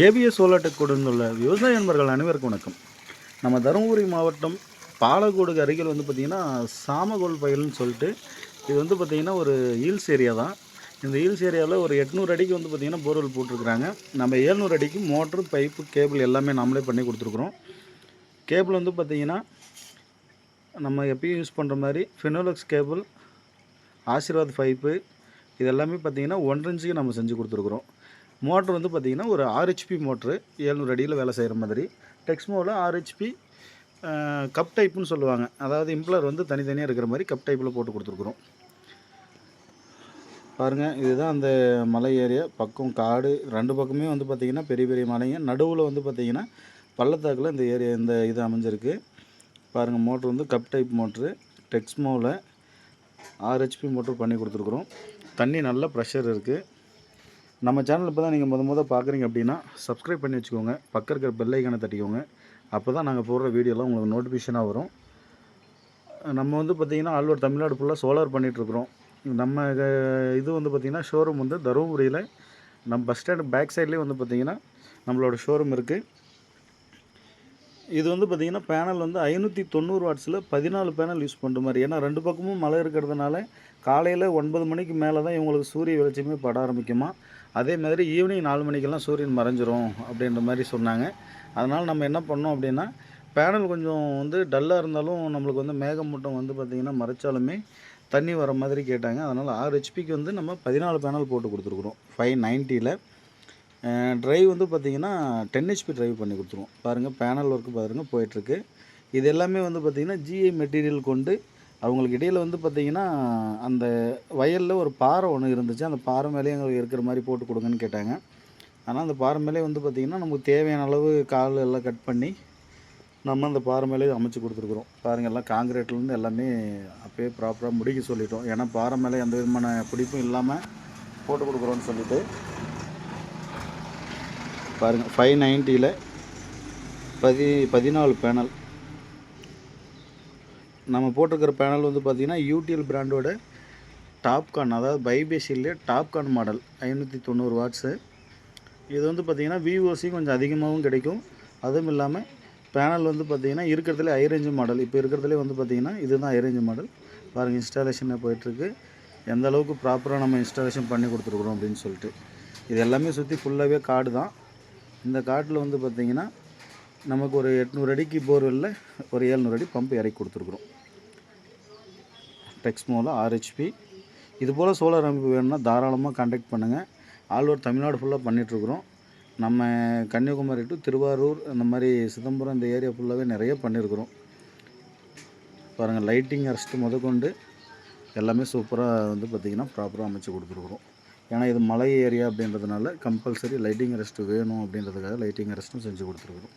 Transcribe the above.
ABS சோலாட்டெக் கொடுத்துள்ள விவசாய நண்பர்கள் அனைவருக்கும் வணக்கம். நம்ம தருமபுரி மாவட்டம் பாலக்கோடுக்கு அருகில் வந்து பார்த்திங்கன்னா சாமகோல் பயிலுன்னு சொல்லிட்டு இது வந்து பார்த்திங்கன்னா ஒரு ஹில்ஸ் ஏரியா தான். இந்த ஹில்ஸ் ஏரியாவில் ஒரு எட்நூறு அடிக்கு வந்து பார்த்திங்கன்னா போர்வெல் போட்டிருக்கிறாங்க. நம்ம ஏழ்நூறு அடிக்கு மோட்ரு பைப்பு கேபிள் எல்லாமே நம்மளே பண்ணி கொடுத்துருக்குறோம். கேபிள் வந்து பார்த்திங்கன்னா நம்ம எப்பயும் யூஸ் பண்ணுற மாதிரி ஃபினோலக்ஸ் கேபிள் ஆசீர்வாத் பைப்பு இது எல்லாமே பார்த்திங்கன்னா ஒன்றரை இன்ச்சுக்கு நம்ம செஞ்சு கொடுத்துருக்குறோம். மோட்ரு வந்து பார்த்திங்கன்னா ஒரு ஆர்ஹெச்பி மோட்ரு ஏழ்நூறு அடியில் வேலை செய்கிற மாதிரி. டெக்ஸ்மோவில் ஆர்ஹெச்பி கப் டைப்புன்னு சொல்லுவாங்க. அதாவது இம்ப்ளர் வந்து தனித்தனியாக இருக்கிற மாதிரி கப் டைப்பில் போட்டு கொடுத்துருக்குறோம். பாருங்கள் இதுதான் அந்த மலை ஏரியா. பக்கம் காடு ரெண்டு பக்கமே வந்து பார்த்திங்கன்னா பெரிய பெரிய மலைங்க. நடுவில் வந்து பார்த்திங்கன்னா பள்ளத்தாக்கில் இந்த ஏரியா இந்த இது அமைஞ்சிருக்கு. பாருங்கள் மோட்ரு வந்து கப் டைப் மோட்ரு டெக்ஸ்மோவில் ஆர்ஹெச்பி மோட்ரு பண்ணி கொடுத்துருக்குறோம். தண்ணி நல்ல ப்ரெஷர் இருக்குது நம்ம சேனல் இப்போ தான் நீங்கள் முத முத பார்க்குறீங்க அப்படின்னா சப்ஸ்கிரைப் பண்ணி வச்சுக்கோங்க. பக்கம் இருக்கிற பெல் தட்டிக்கோங்க. அப்போ தான் நாங்கள் போடுற வீடியோலாம் உங்களுக்கு நோட்டிஃபிகேஷனாக வரும். நம்ம வந்து பார்த்திங்கன்னா ஆல்வர் தமிழ்நாடு ஃபுல்லாக சோலார் பண்ணிகிட்ருக்குறோம் நம்ம இது வந்து பார்த்திங்கன்னா ஷோரூம் வந்து தருமபுரியில் நம்ம பஸ் ஸ்டாண்டு பேக் சைட்லேயே வந்து பார்த்திங்கன்னா நம்மளோட ஷோரூம் இருக்குது இது வந்து பார்த்திங்கன்னா பேனல் வந்து ஐநூற்றி தொண்ணூறு வாட்ஸில் பதினாலு பேனல் யூஸ் பண்ணுற மாதிரி. ஏன்னா ரெண்டு பக்கமும் மழை இருக்கிறதுனால காலையில் ஒன்பது மணிக்கு மேலே தான் இவங்களுக்கு சூரிய வெளிச்சமே பட ஆரம்பிக்குமா? அதே மாதிரி ஈவினிங் நாலு மணிக்கெல்லாம் சூரியன் மறைஞ்சிரும் அப்படின்ற மாதிரி சொன்னாங்க. அதனால் நம்ம என்ன பண்ணோம் அப்படின்னா பேனல் கொஞ்சம் வந்து டல்லாக இருந்தாலும் நம்மளுக்கு வந்து மேகமூட்டம் வந்து பார்த்திங்கன்னா மறைச்சாலுமே தண்ணி வர மாதிரி கேட்டாங்க. அதனால் ஆறு ஹெச்பிக்கு வந்து நம்ம பதினாலு பேனல் போட்டு கொடுத்துருக்குறோம். ஃபைவ் நைன்ட்டியில் ட்ரைவ் வந்து பார்த்திங்கன்னா டென் ஹெச்பி ட்ரைவ் பண்ணி கொடுத்துருவோம். பாருங்கள் பேனல் ஒர்க்கு பாருங்கள் போயிட்டுருக்கு. இது எல்லாமே வந்து பார்த்திங்கன்னா ஜிஐ மெட்டீரியல் கொண்டு அவங்களுக்கு இடையில் வந்து பார்த்திங்கன்னா அந்த வயலில் ஒரு பாறை ஒன்று இருந்துச்சு. அந்த பாறை மேலேயே எங்களுக்கு இருக்கிற மாதிரி போட்டு கொடுங்கன்னு கேட்டாங்க. ஆனால் அந்த பாறை மேலே வந்து பார்த்திங்கன்னா நமக்கு தேவையான அளவு கால் எல்லாம் கட் பண்ணி நம்ம அந்த பாறை மேலே அமைச்சு கொடுத்துருக்குறோம். பாருங்கள் எல்லாம் காங்கிரீட்லேருந்து எல்லாமே அப்போயே ப்ராப்பராக முடிக்க சொல்லிட்டோம். ஏன்னா பாறை மேலே எந்த விதமான பிடிப்பும் இல்லாமல் போட்டு கொடுக்குறோன்னு சொல்லிட்டு. பாருங்கள் ஃபைவ் நைன்ட்டியில் பதி பதினாலு பேனல் நம்ம போட்டிருக்கிற பேனல் வந்து பார்த்திங்கன்னா யூடிஎல் பிராண்டோட டாப்கான் அதாவது பைபேசிலே டாப்கான் மாடல் ஐநூற்றி தொண்ணூறு வாட்ஸு இது வந்து பார்த்திங்கன்னா விஓசியும் கொஞ்சம் அதிகமாகவும் கிடைக்கும். அதுவும் இல்லாமல் பேனல் வந்து பார்த்திங்கன்னா இருக்கிறதுலே ஐரேஞ்சு மாடல் இப்போ இருக்கிறதுலே வந்து பார்த்திங்கன்னா இதுதான் ஐரேஞ்சு மாடல் பாருங்கள் இன்ஸ்டாலேஷனில் போயிட்டுருக்கு. எந்த அளவுக்கு ப்ராப்பராக நம்ம இன்ஸ்டாலேஷன் பண்ணி கொடுத்துருக்குறோம் அப்படின்னு சொல்லிட்டு. இது எல்லாமே சுற்றி ஃபுல்லாகவே காடு தான். இந்த காட்டில் வந்து பார்த்திங்கன்னா நமக்கு ஒரு எட்நூறு அடிக்கு போர்வெல்லில் ஒரு ஏழ்நூறு அடி பம்பு இறக்கி கொடுத்துருக்குறோம். டெக்ஸ்மோவில் ஆர்ஹெச்பி இதுபோல் சோலார் அமைப்பு வேணும்னா தாராளமாக காண்டாக்ட் பண்ணுங்கள் ஆல் ஓவர் தமிழ்நாடு ஃபுல்லாக பண்ணிகிட்ருக்குறோம் நம்ம கன்னியாகுமரி டு திருவாரூர் அந்த மாதிரி சிதம்பரம் இந்த ஏரியா ஃபுல்லாகவே நிறைய பண்ணியிருக்கிறோம் பாருங்கள் லைட்டிங் அரெஸ்ட்டு முதற்கொண்டு எல்லாமே சூப்பராக வந்து பார்த்திங்கன்னா ப்ராப்பராக அமைச்சு கொடுத்துருக்குறோம். ஏன்னா இது மலை ஏரியா அப்படின்றதுனால கம்பல்சரி லைட்டிங் அரெஸ்ட்டு வேணும் அப்படின்றதுக்காக லைட்டிங் அரெஸ்ட்டும் செஞ்சு கொடுத்துருக்குறோம்.